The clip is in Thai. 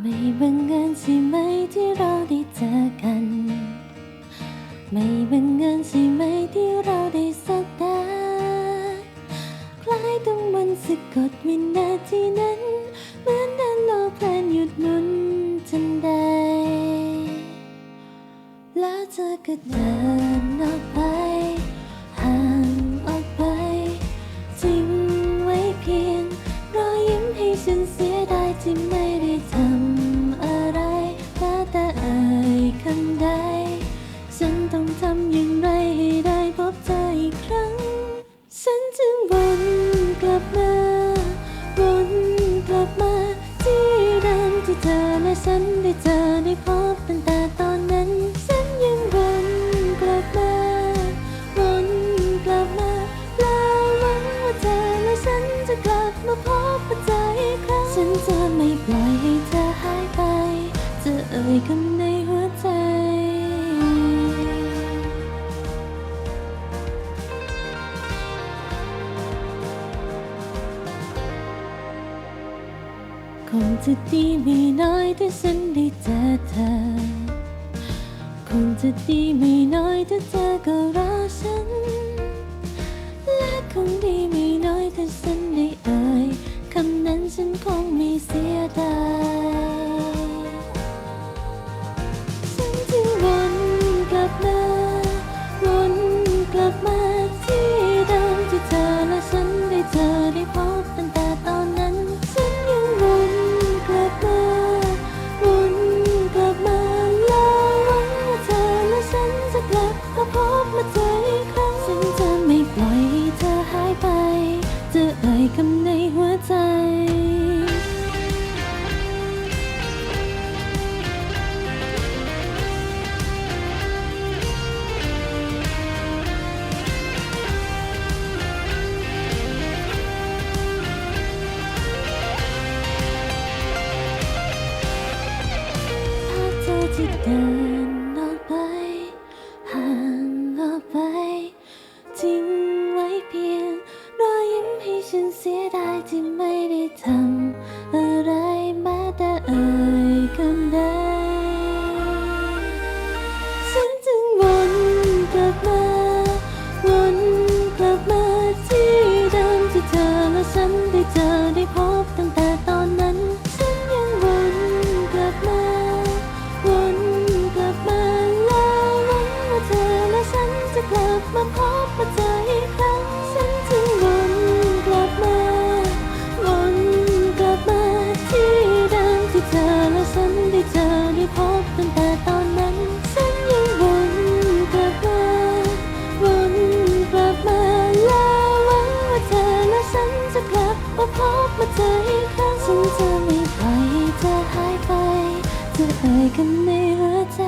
ไม่บังเอิญใช่ไหมที่เราได้เจอกัน ไม่บังเอิญใช่ไหมที่เราได้สบตาคล้ายต้องมันสะกดวินาทีนั้น เหมือนดันโลกเพลนหยุดหมุนทันใด แล้วเธอก็เดินออกไป ฉันจึงวนกลับมา วนกลับมา ที่เดิมที่เธอและฉันได้เจอได้พบตั้งแต่ตอนนั้น ฉันยังวนกลับมา วนกลับมาแล้วหวังว่าเธอและฉันจะกลับมาพบกับเธออีกครั้งฉันจะไม่ปล่อยให้เธอหายไป จะเอ่ยคำใน งจะดีไม่น้อยถ้าฉันได้เจอเธอ คงจะดีไม่น้อยถ้าเธอก็รอฉัน และคงดีไม่น้อยถ้าฉันได้เอ่ยคำนั้นฉันคงไม่เสียดาย ที่เดินออกไป ห่างออกไป ทิ้งไว้เพียง รอยยิ้มให้ฉันเสียดายที่ไม่ได้ทำ กลับมาพบมาเจออีกครั้งฉันจึงวนกลับมาวนกลับมาที่เดิมที่เธอและฉันได้เจอได้พบตั้งแต่ตอนนั้นฉันยังวนกลับมาวนกลับมาแล้วหวังว่าเธอและฉันจะกลับมาพบมาเจออีกครั้งฉันจะไม่ปล่อยให้เธอหายไปจะเอ่ยคำในหัวใจ